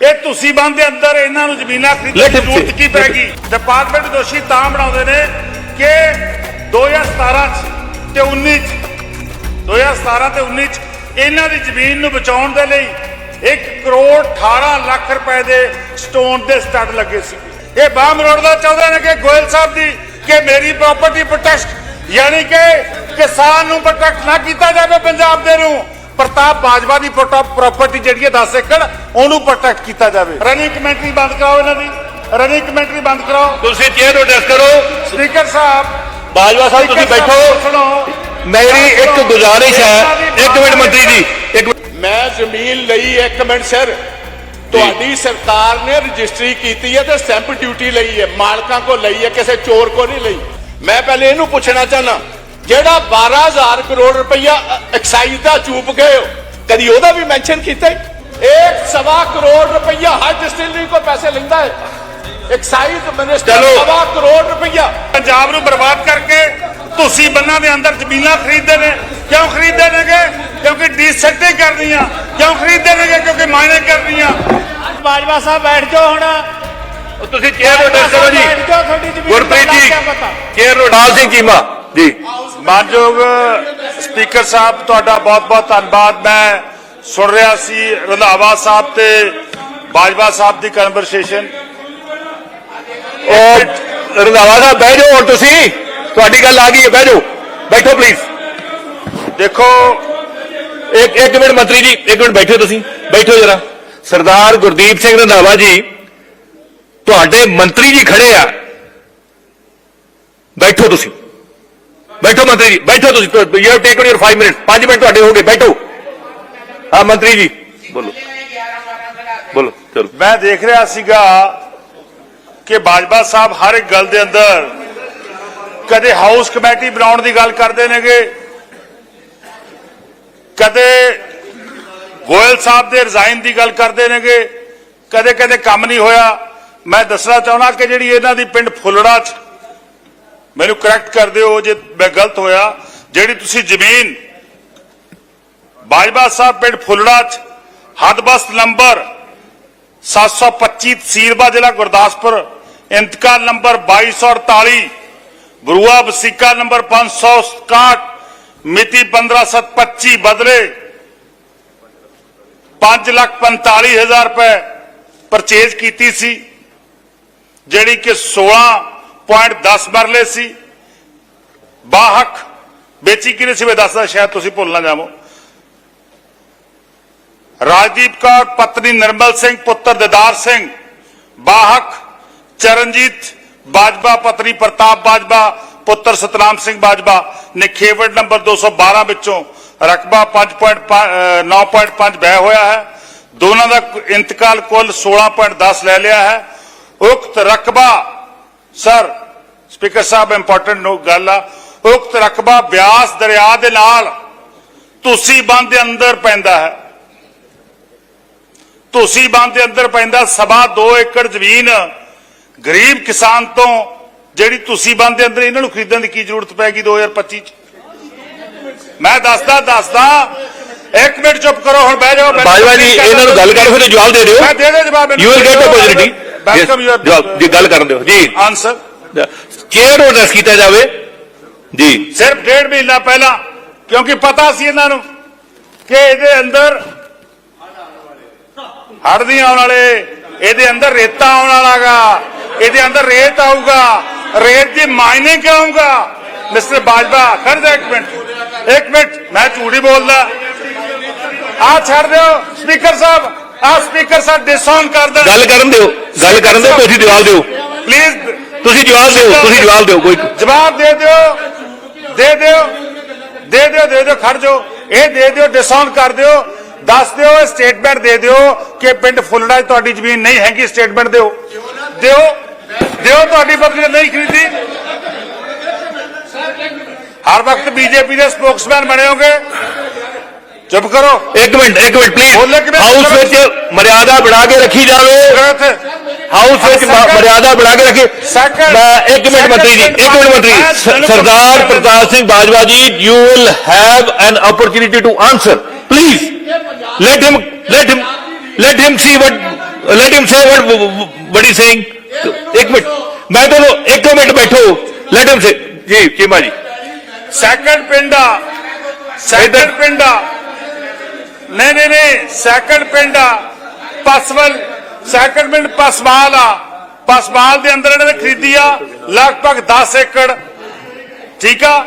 ਇਹ ਤੁਸੀਂ ਬੰਦ ਦੇ ਅੰਦਰ ਇਹਨਾਂ ਨੂੰ ਜ਼ਮੀਨਾਂ ਖਰੀਦਣ ਦੀ ਜ਼ਰੂਰਤ. ਕੀ ਪੈਗੀ ਡਿਪਾਰਟਮੈਂਟ ਦੋਸ਼ੀ ਤਾਂ ਬਣਾਉਂਦੇ ਨੇ ਕਿ 2017 ਚ ਤੇ 19 ਚ 2017 ਤੇ 19 ਚ ਇਹਨਾਂ ਦੀ ਜ਼ਮੀਨ ਨੂੰ ਬਚਾਉਣ ਦੇ ਲਈ 1 ਕਰੋੜ 18 ਲੱਖ ਰੁਪਏ ਦੇ ਸਟੋਨ ਦੇ ਸਟੱਡ ਲੱਗੇ ਸੀ ਇਹ ਬਾਮ ਰੋਡ ਦਾ ਚਾਹੁੰਦੇ ਨੇ ਕਿ ਗੋਇਲ ਸਾਹਿਬ ਦੀ ਕਿ ਮੇਰੀ ਪ੍ਰਾਪਰਟੀ ਪ੍ਰੋਟੈਕਟ ਯਾਨੀ ਕਿ ਕਿਸਾਨ ਨੂੰ ਪ੍ਰੋਟੈਕਟ ਨਾ ਕੀਤਾ ਜਾਵੇ ਪੰਜਾਬ ਦੇ ਨੂੰ ਪ੍ਰਤਾਪ ਬਾਜਵਾ ਦੀ ਪ੍ਰਾਪਰਟੀ ਜਿਹੜੀ ਹੈ 10 ਏਕੜ ਉਹਨੂੰ ਪ੍ਰੋਟੈਕਟ ਕੀਤਾ ਜਾਵੇ। ਰਨਿੰਗ ਕਮੈਂਟਰੀ ਬੰਦ ਕਰਾਓ ਇਹਨਾਂ ਦੀ। ਰਨਿੰਗ ਕਮੈਂਟਰੀ ਬੰਦ ਕਰਾਓ। ਤੁਸੀਂ ਚੇਅਰ ਨੂੰ ਐਡਰੈਸ ਕਰੋ। ਸਪੀਕਰ ਸਾਹਿਬ ਬਾਜਵਾ ਸਾਹਿਬ ਤੁਸੀਂ ਬੈਠੋ। ਸੁਣੋ। ਮੇਰੀ ਇੱਕ ਗੁਜ਼ਾਰਿਸ਼ ਹੈ। ਇੱਕ ਮਿੰਟ ਮੰਤਰੀ ਜੀ ਇੱਕ ਮੈਂ ਜ਼ਮੀਨ ਲਈ ਇੱਕ ਮਿੰਟ ਸਰ। ਤੁਹਾਡੀ ਸਰਕਾਰ ਨੇ ਰਜਿਸਟਰੀ ਕੀਤੀ ਹੈ ਤੇ ਸਟੈਂਪ ਡਿਊਟੀ ਲਈ ਹੈ। ਮਾਲਕਾਂ ਕੋ ਲਈ ਹੈ ਕਿਸੇ ਚੋਰ ਕੋ ਨਹੀਂ ਲਈ। ਮੈਂ ਪਹਿਲੇ ਇਹਨੂੰ ਪੁੱਛਣਾ ਚਾਹਨਾ ਜਿਹੜਾ 12000 ਕਰੋੜ ਰੁਪਈਆ ਐਕਸਾਈਜ਼ ਦਾ ਚੂਪ ਗਏ ਹੋ। ਕਦੀ ਉਹਦਾ ਵੀ ਮੈਂਸ਼ਨ ਕੀਤਾ? ਇੱਕ ਸਵਾ ਕਰੋੜ ਰੁਪਈਆ ਹਰ ਡਿਸਟਿਲਰੀ ਕੋ ਪੈਸੇ ਲੈਂਦਾ ਹੈ। ਐਕਸਾਈਜ਼ ਮਿਨਿਸਟਰ ਚਲੋ। ਸਵਾ ਕਰੋੜ ਰੁਪਈਆ। ਪੰਜਾਬ ਨੂੰ ਬਰਬਾਦ ਕਰਕੇ ਤੁਸੀਂ ਬੰਨਾਂ ਦੇ ਅੰਦਰ ਜ਼ਮੀਨਾਂ ਖਰੀਦਦੇ ਨੇ। ਕਿਉਂ ਖਰੀਦਦੇ ਨੇਗੇ? ਕਿਉਂਕਿ ਡੀਸੈਟਿੰਗ ਕਰਨੀਆਂ। ਕਿਉਂ ਖਰੀਦਦੇ ਨੇਗੇ? ਕਿਉਂਕਿ ਮਾਇਨੇ ਕਰਨੀਆਂ। ਬਾਜਵਾ ਸਾਹਿਬ ਬੈਠ ਜਾਓ ਹੁਣ। ਤੁਸੀਂ ਚੇਅਰ ਐਡਰੈਸ ਕਰੋ ਜੀ। ਗੁਰਪ੍ਰੀਤ ਜੀ ਚੇਅਰ ਨੂੰ ਡਾਲ ਸਿੰਘ ਚੀਮਾ ਜੀ। ਮਾਨਯੋਗ ਸਪੀਕਰ ਸਾਹਿਬ ਤੁਹਾਡਾ ਬਹੁਤ-ਬਹੁਤ ਧੰਨਵਾਦ। ਮੈਂ ਸੁਣ ਰਿਹਾ ਸੀ ਰੰਧਾਵਾ ਸਾਹਿਬ ਤੇ ਬਾਜਵਾ ਸਾਹਿਬ ਦੀ ਕਨਵਰਸੇਸ਼ਨ ਉਹ ਰੰਧਾਵਾ ਸਾਹਿਬ ਬਹਿ ਜਾਓ ਹੁਣ ਤੁਸੀਂ। ਤੁਹਾਡੀ ਗੱਲ ਆ ਗਈ ਹੈ ਬਹਿ ਜਾਓ। ਬੈਠੋ ਪਲੀਜ਼ ਦੇਖੋ ਇੱਕ ਇੱਕ ਮਿੰਟ ਮੰਤਰੀ ਜੀ ਇੱਕ ਮਿੰਟ ਬੈਠੋ ਤੁਸੀਂ। ਬੈਠੋ ਜਰਾ। ਸਰਦਾਰ ਗੁਰਦੀਪ ਸਿੰਘ ਰੰਧਾਵਾ ਜੀ ਤੁਹਾਡੇ ਮੰਤਰੀ ਜੀ ਖੜੇ ਆ। ਬੈਠੋ ਤੁਸੀਂ। ਬੈਠੋ ਮੰਤਰੀ ਜੀ, ਬੈਠੋ ਤੁਸੀਂ you have taken your 5 minute 5 minute ਤੁਹਾਡੇ ਹੋ ਗਏ ਬੈਠੋ। ਹਾਂ, ਮੰਤਰੀ ਜੀ, ਬੋਲੋ। ਬੋਲੋ, ਚਲੋ। ਮੈਂ ਦੇਖ ਰਿਹਾ ਸੀਗਾ ਕਿ ਬਾਜਵਾ ਸਾਹਿਬ ਹਰ ਇੱਕ ਗੱਲ ਦੇ ਅੰਦਰ ਕਦੇ ਹਾਊਸ ਕਮੇਟੀ ਬਣਾਉਣ ਦੀ ਗੱਲ ਕਰਦੇ ਨੇਗੇ, ਕਦੇ ਗੋਇਲ ਸਾਹਿਬ ਦੇ ਰਿਜ਼ਾਈਨ ਦੀ ਗੱਲ ਕਰਦੇ ਨੇਗੇ ਕਦੇ ਕਦੇ ਕੰਮ ਨਹੀਂ ਹੋਇਆ। ਮੈਂ ਦੱਸਣਾ ਚਾਹੁੰਦਾ ਕਿ ਜਿਹੜੀ ਇਹਨਾਂ ਦੀ ਪਿੰਡ ਫੁੱਲੜਾ ਚ ਮੈਨੂੰ ਕਰੈਕਟ ਕਰ ਦਿਓ ਜੇ ਮੈਂ ਗਲਤ ਹੋਇਆ ਜਿਹੜੀ ਤੁਸੀਂ ਜ਼ਮੀਨ ਬਾਜਵਾ ਸਾਹਿਬ ਪਿੰਡ ਫੁੱਲੜਾ ਚ ਹਦਬਸਤ ਨੰਬਰ 725 ਤਹਿਸੀਲਬਾ ਜ਼ਿਲ੍ਹਾ ਗੁਰਦਾਸਪੁਰ ਇੰਤਕਾਲ ਨੰਬਰ 2248 ਬਰੂਆ ਵਸੀਕਾ ਨੰਬਰ 561 ਮਿਤੀ 15725 ਬਦਲੇ 545000 ਰੁਪਏ ਪਰਚੇਜ਼ ਕੀਤੀ ਸੀ ਜਿਹੜੀ ਕਿ 16.10 ਮਰਲੇ ਸੀ ਬਾਹਕ ਵੇਚੀ ਕਿਨੇ ਸੀ ਮੈਂ ਦੱਸਦਾ ਸ਼ਾਇਦ ਤੁਸੀਂ ਭੁੱਲ ਨਾ ਜਾਵੋ ਰਾਜਦੀਪ ਕੌਰ ਪਤਨੀ ਨਿਰਮਲ ਸਿੰਘ ਪੁੱਤਰ ਦਿਦਾਰ ਸਿੰਘ ਬਾਹਕ ਚਰਨਜੀਤ ਬਾਜਵਾ ਪਤਨੀ ਪ੍ਰਤਾਪ ਬਾਜਵਾ ਪੁੱਤਰ ਸਤਨਾਮ ਸਿੰਘ ਬਾਜਵਾ ਨੇ ਖੇਵੜ ਨੰਬਰ 212 ਵਿੱਚੋਂ ਰਕਬਾ 5.9.5 ਬਹਿ ਹੋਇਆ ਹੈ ਦੋਨਾਂ ਦਾ ਇੰਤਕਾਲ ਕੁੱਲ 16.10 ਲੈ ਲਿਆ ਹੈ ਉਕਤ ਰਕਬਾ ਸਰ ਸਪੀਕਰ ਸਾਹਿਬ ਇੰਪੋਰਟੈਂਟ ਨੋ ਗੱਲ ਆ। ਉਕਤ ਰਕਬਾ ਬਿਆਸ ਦਰਿਆ ਦੇ ਨਾਲ ਤੁਸੀਂ ਬੰਦ ਦੇ ਅੰਦਰ ਪੈਂਦਾ ਹੈ। ਤੁਸੀਂ ਬੰਦ ਦੇ ਅੰਦਰ ਪੈਂਦਾ ਸਵਾ 2 ਏਕੜ ਜ਼ਮੀਨ ਗਰੀਬ ਕਿਸਾਨ ਤੋਂ ਜਿਹੜੀ ਤੁਸੀਂ ਬੰਦ ਦੇ ਅੰਦਰ ਇਹਨਾਂ ਨੂੰ ਖਰੀਦਣ ਦੀ ਕੀ ਜ਼ਰੂਰਤ ਪੈਗੀ 2025 ਚ? ਮੈਂ ਦੱਸਦਾ ਦੱਸਦਾ ਇੱਕ ਮਿੰਟ ਚੁੱਪ ਕਰੋ ਹੁਣ ਬਹਿ ਜਾਓ ਬਾਜਵਾ ਜੀ ਇਹਨਾਂ ਨੂੰ ਗੱਲ ਕਰੋ ਫਿਰ ਜਵਾਬ ਦੇ ਦਿਓ। ਮੈਂ ਦੇ ਦੇ ਜਵਾਬ you will get opportunity welcome ਜਵਾਬ ਜੀ ਗੱਲ ਕਰਨ ਦਿਓ। ਜੀ। ਆਨਸਰ ਚੇਅਰ ਨੂੰ ਐਡਰੈਸ ਕੀਤਾ ਜਾਵੇ। ਜੀ। ਸਿਰਫ ਡੇਢ ਮਹੀਨਾ ਪਹਿਲਾਂ ਕਿਉਂਕਿ ਪਤਾ ਸੀ ਇਹਨਾਂ ਨੂੰ ਕਿ ਇਹਦੇ ਅੰਦਰ ਹੜ੍ਹ ਨਹੀਂ ਆਉਣ ਵਾਲੇ ਇਹਦੇ ਅੰਦਰ ਰੇਤਾ ਆਉਣ ਵਾਲਾਗਾ ਇਹਦੇ ਅੰਦਰ ਰੇਤ ਆਊਗਾ ਰੇਤ ਦੀ ਮਾਇਨੇ ਕਿਉਂ ਆਊਗਾ ਮਿਸਟਰ ਬਾਜਵਾ ਖੜ ਜਾ ਇੱਕ ਮਿੰਟ ਇੱਕ ਮਿੰਟ ਮੈਂ ਝੂਠੀ ਬੋਲਦਾ। ਆ ਛੱਡ ਦਿਓ ਸਪੀਕਰ ਸਾਹਿਬ ਆ ਸਪੀਕਰ ਸਾਹਿਬ ਡਿਸਆਨ ਕਰ ਦੇਣ। ਗੱਲ ਕਰਨ ਦਿਓ ਗੱਲ ਕਰਨ ਦਿਓ ਤੁਸੀਂ ਜਵਾਬ ਦਿਓ। ਪਲੀਜ਼ ਤੁਸੀਂ ਜਵਾਬ ਦਿਓ ਤੁਸੀਂ ਜਵਾਬ ਦਿਓ ਕੋਈ ਜਵਾਬ ਦੇ ਦਿਓ ਦੇ ਦਿਓ ਦੇ ਦਿਓ ਦੇ ਦਿਓ ਖੜ ਜਾਓ ਇਹ ਦੇ ਦਿਓ ਡਿਸਆਨ ਕਰ ਦਿਓ ਦੱਸ ਦਿਓ ਸਟੇਟਮੈਂਟ ਦੇ ਦਿਓ ਕਿ ਪਿੰਡ ਫੁੱਲੜਾ 'ਚ ਤੁਹਾਡੀ ਜ਼ਮੀਨ ਨਹੀਂ ਹੈਗੀ ਸਟੇਟਮੈਂਟ ਦਿਓ ਦਿਓ ਦਿਓ ਤੁਹਾਡੀ ਪਤਨੀ ਨੇ ਨਹੀਂ ਖਰੀਦੀ ਹਰ ਵਕਤ ਬੀਜੇਪੀ ਦੇ ਸਪੋਕਸਮੈਨ ਬਣੇ ਹੋਗੇ ਚੁੱਪ ਕਰੋ ਇੱਕ ਮਿੰਟ ਇੱਕ ਮਿੰਟ ਬੋਲੇ ਪਲੀਜ਼ ਕਿਵੇਂ? ਹਾਊਸ ਵਿੱਚ ਮਰਿਆਦਾ ਬਣਾ ਕੇ ਰੱਖੀ ਜਾਵੇ ਇੱਥੇ ਹਾਊਸ ਵਿੱਚ ਮ- Second- ਮਰਿਆਦਾ ਬਣਾ ਕੇ ਰੱਖੀ Second- ਮੈਂ ਇੱਕ ਮਿੰਟ Second ਮੰਤਰੀ ਜੀ ਇੱਕ ਮਿੰਟ ਮੰਤਰੀ ਮੈਂ ਸ- ਤੁਹਾਨੂੰ ਸਰਦਾਰ ਪੁੱਛਣਾ Pratap Singh Bajwa ji you will have an opportunity to answer. Please let him let him let him see what let him say what what he saying. ਇੱਕ ਮਿੰਟ ਮੈਂ ਤੁਹਾਨੂੰ ਇੱਕ ਮਿੰਟ ਬੈਠੋ ਲੈਟ ਹਿਮ ਸੇ ਜੀ ਚੀਮਾ ਜੀ second ਪਿੰਡ ਆ second ਪਿੰਡ ਆ ਨਹੀਂ ਨਹੀਂ ਨਹੀਂ ਸੈਕੰਡ ਪਿੰਡ ਆ ਪਸਵਲ ਸੈਕੰਡ ਪਿੰਡ ਪਸਮਾਲ ਆ। ਪਸਮਾਲ ਦੇ ਅੰਦਰ ਇਹਨਾਂ ਨੇ ਖਰੀਦੀ ਆ ਲਗਭਗ 10 ਏਕੜ। ਠੀਕ ਆ?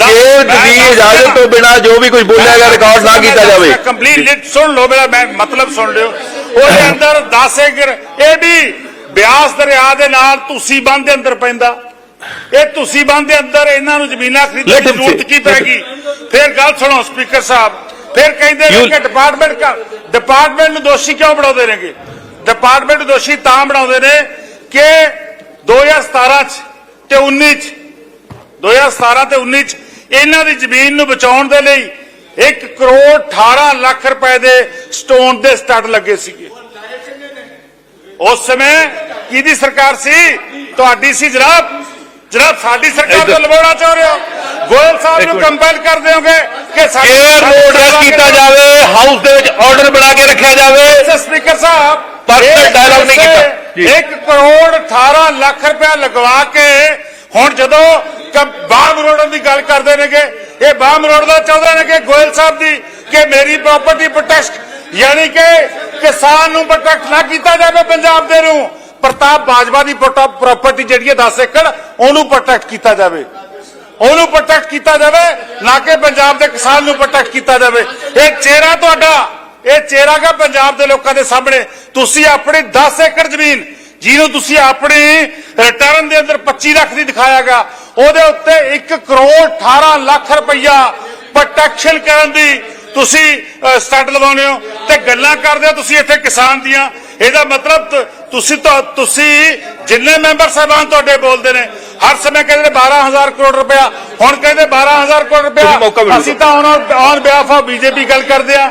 ਖੇਡ ਦੀ ਇਜਾਜ਼ਤ ਤੋਂ ਬਿਨਾ ਜੋ ਵੀ ਕੁਝ ਬੋਲਿਆ ਗਿਆ ਰਿਕਾਰਡ ਨਾ ਕੀਤਾ ਜਾਵੇ। ਕੰਪਲੀਟ ਲਿਟ ਸੁਣ ਲਓ ਮੇਰਾ ਮੈਂ ਮਤਲਬ ਸੁਣ ਲਿਓ। ਉਹਦੇ ਅੰਦਰ 10 ਏਕੜ। ਇਹ ਵੀ ਬਿਆਸ ਦਰਿਆ ਦੇ ਨਾਲ ਤੁਸੀਂ ਬੰਦ ਦੇ ਅੰਦਰ ਪੈਂਦਾ। ਇਹ ਤੁਸੀਂ ਬੰਦ ਦੇ ਅੰਦਰ ਇਹਨਾਂ ਨੂੰ ਜ਼ਮੀਨਾਂ ਖਰੀਦਣ ਦੀ ਜ਼ਰੂਰਤ. ਕੀ ਪੈ ਗਈ? ਫਿਰ ਗੱਲ ਸੁਣੋ ਸਪੀਕਰ ਸਾਹਿਬ। ਫਿਰ ਕਹਿੰਦੇ ਨੇ ਕਿ ਡਿਪਾਰਟਮੈਂਟ ਡਿਪਾਰਟਮੈਂਟ ਨੂੰ ਦੋਸ਼ੀ ਕਿਉਂ ਬਣਾਉਂਦੇ ਨੇਗੇ? ਡਿਪਾਰਟਮੈਂਟ ਦੋਸ਼ੀ ਤਾਂ ਬਣਾਉਂਦੇ ਨੇ ਕਿ 2017 ਚ ਤੇ 19 ਚ 2017 ਤੇ 19 ਚ ਇਹਨਾਂ ਦੀ ਜ਼ਮੀਨ ਨੂੰ ਬਚਾਉਣ ਦੇ ਲਈ 1 ਕਰੋੜ 18 ਲੱਖ ਰੁਪਏ ਦੇ ਸਟੋਨ ਦੇ ਸਟੱਡ ਲੱਗੇ ਸੀਗੇ। ਉਸ ਸਮੇਂ ਕਿਹਦੀ ਸਰਕਾਰ ਸੀ? ਤੁਹਾਡੀ ਸੀ ਜਨਾਬ? ਜਨਾਬ ਸਾਡੀ ਸਰਕਾਰ ਤੋਂ। ਲਵਾਉਣਾ ਚਾਹ ਰਹੇ ਹੋ ਗੋਇਲ ਸਾਹਿਬ ਨੂੰ। ਕੰਪੈਲ ਕਰ ਦਿਓਗੇ ਕਿ ਸਾਡੀ ਰੋਡ ਕੀਤਾ ਜਾਵੇ ਹਾਊਸ ਦੇ ਵਿੱਚ ਆਰਡਰ ਬਣਾ ਕੇ ਰੱਖਿਆ ਜਾਵੇ। ਸਪੀਕਰ ਸਾਹਿਬ ਇਹ dialogue ਨਹੀਂ ਕੀਤਾ। ਜੀ। 1 ਕਰੋੜ 18 ਲੱਖ ਰੁਪਇਆ ਲਗਵਾ ਕੇ ਹੁਣ ਜਦੋਂ ਬਾਮ ਰੋਡਨ ਦੀ ਗੱਲ ਕਰਦੇ ਨੇਗੇ ਇਹ ਬਾਮ ਰੋਡ ਦਾ ਚਾਹੁੰਦੇ ਨੇ ਕਿ ਗੋਇਲ ਸਾਹਿਬ ਦੀ ਕਿ ਮੇਰੀ ਪ੍ਰਾਪਰਟੀ ਪ੍ਰੋਟੈਕਟ ਯਾਨੀ ਕਿ ਕਿਸਾਨ ਨੂੰ ਪ੍ਰੋਟੈਕਟ ਨਾ ਕੀਤਾ ਜਾਵੇ ਪੰਜਾਬ ਦੇ ਨੂੰ ਪ੍ਰਤਾਪ ਬਾਜਵਾ ਦੀ ਪ੍ਰਾਪਰਟੀ ਜਿਹੜੀ ਹੈ 10 ਏਕੜ ਉਹਨੂੰ ਪ੍ਰੋਟੈਕਟ ਕੀਤਾ ਜਾਵੇ ਉਹਨੂੰ ਪ੍ਰੋਟੈਕਟ ਕੀਤਾ ਜਾਵੇ ਨਾ ਕਿ ਪੰਜਾਬ ਦੇ ਕਿਸਾਨ ਨੂੰ ਪ੍ਰੋਟੈਕਟ ਕੀਤਾ ਜਾਵੇ ਇਹ ਚਿਹਰਾ ਤੁਹਾਡਾ ਇਹ ਚਿਹਰਾ ਗਾ ਪੰਜਾਬ ਦੇ ਲੋਕਾਂ ਦੇ ਸਾਹਮਣੇ। ਤੁਸੀਂ ਆਪਣੀ 10 ਏਕੜ ਜ਼ਮੀਨ ਜਿਹਨੂੰ ਤੁਸੀਂ ਆਪਣੀ ਰਿਟਰਨ ਦੇ ਅੰਦਰ 25 ਲੱਖ ਦੀ ਦਿਖਾਇਆਗਾ ਉਹਦੇ ਉੱਤੇ 1 ਕਰੋੜ 18 ਲੱਖ ਰੁਪਈਆ ਪ੍ਰੋਟੈਕਸ਼ਨ ਕਰਨ ਦੀ ਤੁਸੀਂ ਸਟੱਡ ਲਵਾਉਂਦੇ ਹੋ ਤੇ ਗੱਲਾਂ ਕਰਦੇ ਹੋ ਤੁਸੀਂ ਇੱਥੇ ਕਿਸਾਨ ਦੀਆਂ। ਇਹਦਾ ਮਤਲਬ ਤੁਸੀਂ ਤਾਂ ਤੁਸੀਂ ਜਿੰਨੇ ਮੈਂਬਰ ਸਾਹਿਬਾਨ ਤੁਹਾਡੇ ਬੋਲਦੇ ਨੇ ਹਰ ਸਮੇਂ ਕਹਿੰਦੇ ਨੇ 12000 ਕਰੋੜ ਰੁਪਇਆ ਹੁਣ ਕਹਿੰਦੇ 12000 ਕਰੋੜ ਰੁਪਇਆ। ਅਸੀਂ ਤਾਂ ਹੁਣ ਔਨ ਬਿਹਾਫ ਬੀਜੇਪੀ ਗੱਲ ਕਰਦੇ ਆ।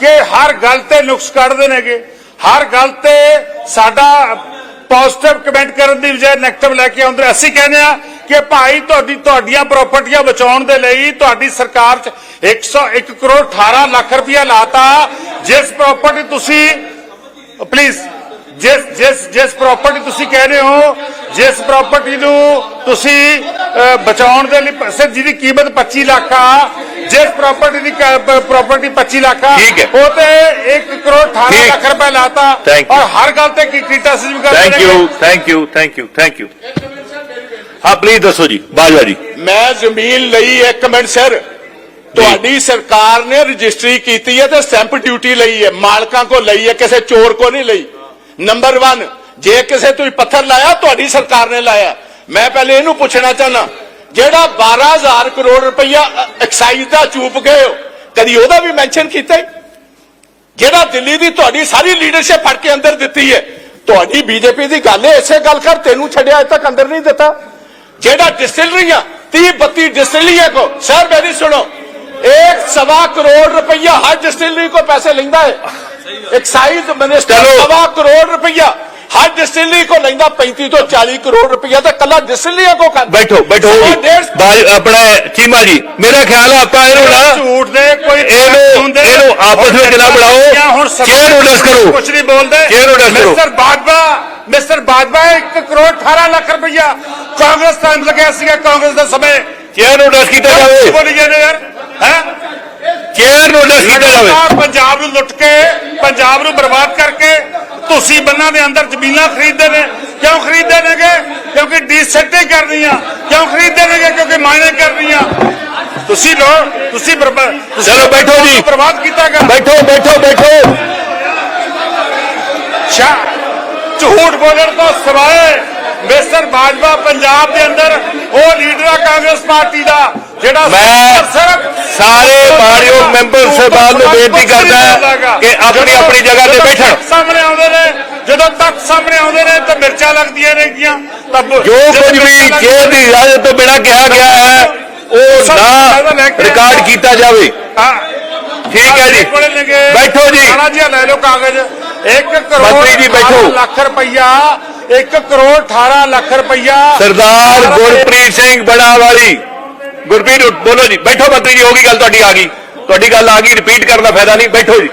ਕਿ ਹਰ ਗੱਲ ਤੇ ਨੁਕਸ ਕੱਢਦੇ ਨੇਗੇ। ਹਰ ਗੱਲ ਤੇ ਸਾਡਾ ਪੋਜ਼ਿਟਿਵ ਕਮੈਂਟ ਕਰਨ ਦੀ ਬਜਾਏ ਨੈਗੇਟਿਵ ਲੈ ਕੇ ਆਉਂਦੇ। ਅਸੀਂ ਕਹਿੰਦੇ ਆ ਕਿ ਭਾਈ ਤੁਹਾਡੀ ਤੁਹਾਡੀਆਂ ਪ੍ਰਾਪਰਟੀਆਂ ਬਚਾਉਣ ਦੇ ਲਈ ਤੁਹਾਡੀ ਸਰਕਾਰ ਚ 101 ਕਰੋੜ 18 ਲੱਖ ਰੁਪਇਆ ਲਾਤਾ। ਜਿਸ ਪ੍ਰਾਪਰਟੀ ਤੁਸੀਂ ਪਲੀਜ਼ ਜਿਸ ਜਿਸ ਜਿਸ ਪ੍ਰਾਪਰਟੀ ਤੁਸੀਂ ਕਹਿ ਰਹੇ ਹੋ ਜਿਸ ਪ੍ਰਾਪਰਟੀ ਨੂੰ ਤੁਸੀਂ ਅਹ, ਬਚਾਉਣ ਦੇ ਲਈ ਪ- ਸਿਰ ਜਿਹਦੀ ਕੀਮਤ 25 ਲੱਖ ਆ ਜਿਸ ਪ੍ਰਾਪਰਟੀ ਦੀ ਪ੍ਰਾਪਰਟੀ 25 ਲੱਖ ਆ ਠੀਕ ਹੈ। ਉਹ ਤੇ 1 ਕਰੋੜ 18 ਠੀਕ। ਲੱਖ ਰੁਪਏ ਲਾਤਾ Thank you. ਔਰ ਹਰ ਗੱਲ ਤੇ ਕੀ ਕ੍ਰਿਟਿਸਿਜ਼ਮ ਕਰਦੇ ਥੈਂਕ ਨੇ you thank you thank you thank you ਹਾਂ ਪਲੀਜ਼ ਦੱਸੋ ਜੀ ਬਾਜਵਾ ਜੀ ਮੈਂ ਜ਼ਮੀਨ ਲਈ ਇੱਕ ਮਿੰਟ ਸਰ ਤੁਹਾਡੀ ਸਰਕਾਰ ਨੇ ਰਜਿਸਟਰੀ ਕੀਤੀ ਹੈ ਤੇ ਸਟੈਂਪ ਡਿਊਟੀ ਲਈ ਹੈ ਮਾਲਕਾਂ ਕੋ ਲਈ ਹੈ ਕਿਸੇ ਚੋਰ ਕੋ ਨਹੀਂ ਲਈ ਨੰਬਰ 1 ਜੇ ਕਿਸੇ ਤੁਸੀਂ ਪੱਥਰ ਲਾਇਆ, ਤੁਹਾਡੀ ਸਰਕਾਰ ਨੇ ਲਾਇਆ। ਮੈਂ ਪਹਿਲੇ ਇਹਨੂੰ ਪੁੱਛਣਾ ਚਾਹਨਾ ਜਿਹੜਾ 12000 ਕਰੋੜ ਰੁਪਈਆ ਐਕਸਾਈਜ਼ ਦਾ ਚੂਪ ਗਏ ਹੋ, ਕਦੀ ਉਹਦਾ ਵੀ ਮੈਂਸ਼ਨ ਕੀਤਾ ਜਿਹੜਾ ਦਿੱਲੀ ਦੀ ਤੁਹਾਡੀ ਸਾਰੀ ਲੀਡਰਸ਼ਿਪ ਫੜ ਕੇ ਅੰਦਰ ਦਿੱਤੀ ਹੈ, ਤੁਹਾਡੀ ਬੀਜੇਪੀ ਦੀ ਗੱਲ ਹੈ, ਇਸੇ ਗੱਲ ਕਰ ਤੈਨੂੰ ਛੱਡਿਆ ਅਜੇ ਤੱਕ ਅੰਦਰ ਨਹੀਂ ਦਿੱਤਾ। ਜਿਹੜਾ ਡਿਸਟਿਲਰੀਆਂ 30 32 ਡਿਸਟਿਲਰੀਆਂ ਕੋ ਸਰ ਮੇਰੀ ਸੁਣੋ 1 ਸਵਾ ਕਰੋੜ ਰੁਪਈਆ ਹਰ ਡਿਸਟਿਲਰੀ ਕੋ ਪੈਸੇ ਲੈਂਦਾ ਹੈ। ਐਕਸਾਈਜ਼ ਮਿਨਿਸਟਰ ਸਵਾ ਕਰੋੜ ਰੁਪਈਆ ਹਰ ਡਿਸਟਿਲਰੀ ਕੋ ਲੈਂਦਾ 35 ਤੋਂ 40 ਕਰੋੜ ਰੁਪਈਆ ਤਾਂ ਕੱਲਾ ਡਿਸਟਿਲਰੀਆਂ ਕੋ ਕਰ ਬੈਠੋ ਬੈਠੋ ਆਪਣਾ ਚੀਮਾ ਜੀ ਮੇਰਾ ਖਿਆਲ ਹੈ ਆਪਾਂ ਇਹਨੂੰ ਨਾ ਝੂਠ ਦੇ ਕੋਈ ਇਹਨੂੰ ਆਪਸ ਵਿੱਚ ਨਾ ਬਣਾਓ ਚੇਅਰ ਆਰਡਰਸ ਕਰੋ ਕੁਝ ਨਹੀਂ ਬੋਲਦੇ ਚੇਅਰ ਆਰਡਰਸ ਕਰੋ ਮਿਸਟਰ ਬਾਜਵਾ ਮਿਸਟਰ ਬਾਜਵਾ 1 ਕਰੋੜ 18 ਲੱਖ ਰੁਪਈਆ ਕਾਂਗਰਸ ਟਾਈਮ ਲੱਗਿਆ ਸੀਗਾ ਕਾਂਗਰਸ ਦੇ ਸਮੇਂ ਚੇਅਰ ਆਰਡਰਸ ਕੀਤਾ ਜਾਵੇ ਬੋਲੀ ਜਾਂਦੇ ਯਾਰ ਹੈ ਚੇਅਰ ਨੂੰ ਐਡਰੈਸ ਕੀਤਾ ਜਾਵੇ ਪੰਜਾਬ ਨੂੰ ਲੁੱਟ ਕੇ ਪੰਜਾਬ ਨੂੰ ਬਰਬਾਦ ਕਰਕੇ ਤੁਸੀਂ ਬੰਨਾਂ ਦੇ ਅੰਦਰ ਜ਼ਮੀਨਾਂ ਖਰੀਦਦੇ ਨੇ। ਕਿਉਂ ਖਰੀਦਦੇ ਨੇਗੇ? ਕਿਉਂਕਿ ਡੀਸੈਂਟੇ ਕਰਨੀਆਂ ਕਿਉਂ ਖਰੀਦਦੇ ਨੇਗੇ? ਕਿਉਂਕਿ ਮਾਇਨੇ ਕਰਨੀਆਂ ਤੁਸੀਂ ਲੋ ਤੁਸੀਂ ਚਲੋ ਬੈਠੋ ਜੀ। ਬਰਬਾਦ ਕੀਤਾਗਾ। ਬੈਠੋ ਬੈਠੋ ਬੈਠੋ। ਸ਼ਾ ਝੂਠ ਬੋਲਣ ਤੋਂ ਸਿਵਾਏ ਮਿਸਟਰ ਬਾਜਵਾ ਪੰਜਾਬ ਦੇ ਅੰਦਰ ਉਹ ਲੀਡਰ ਆ ਕਾਂਗਰਸ ਪਾਰਟੀ ਦਾ ਜਿਹੜਾ ਮੈਂ ਸਾਰੇ ਮਾੜਿਓ ਮੈਂਬਰ ਸਾਹਿਬਾਨ ਨੂੰ ਬੇਨਤੀ ਕਰਦਾ ਕਿ ਆਪਣੀ ਆਪਣੀ ਜਗ੍ਹਾ ਤੇ ਬੈਠਣ। ਸਾਹਮਣੇ ਆਉਂਦੇ ਨੇ ਜਦੋਂ ਤੱਕ ਸਾਹਮਣੇ ਆਉਂਦੇ ਨੇ ਤਾਂ ਮਿਰਚਾਂ ਲੱਗਦੀਆਂ ਨੇਗੀਆਂ। ਜੋ ਕੁਝ ਵੀ ਚੇਅਰ ਦੀ ਇਜਾਜ਼ਤ ਤੋਂ ਬਿਨਾਂ ਕਿਹਾ ਗਿਆ ਹੈ ਉਹ ਨਾ ਰਿਕਾਰਡ ਕੀਤਾ ਜਾਵੇ। ਠੀਕ ਹੈ ਜੀ। ਬੈਠੋ ਜੀ। ਸਾਰਾ ਜੀ ਲੈ ਲਓ ਕਾਗਜ਼। 1 ਕਰੋੜ ਮੰਤਰੀ ਜੀ ਬੈਠੋ। 18 ਲੱਖ ਰੁਪਈਆ 1 ਕਰੋੜ 18 ਲੱਖ ਰੁਪਈਆ ਸਰਦਾਰ ਗੁਰਪ੍ਰੀਤ ਸਿੰਘ ਬਣਾਵਾਲੀ ਗੁਰਪ੍ਰੀਤ ਬੋਲੋ ਜੀ ਬੈਠੋ ਮੰਤਰੀ ਜੀ ਹੋ ਗਈ ਗੱਲ ਤੁਹਾਡੀ ਆ ਗਈ। ਤੁਹਾਡੀ ਗੱਲ ਆ ਗਈ ਰਿਪੀਟ ਕਰਨ ਦਾ ਫਾਇਦਾ ਨਹੀਂ ਬੈਠੋ ਜੀ।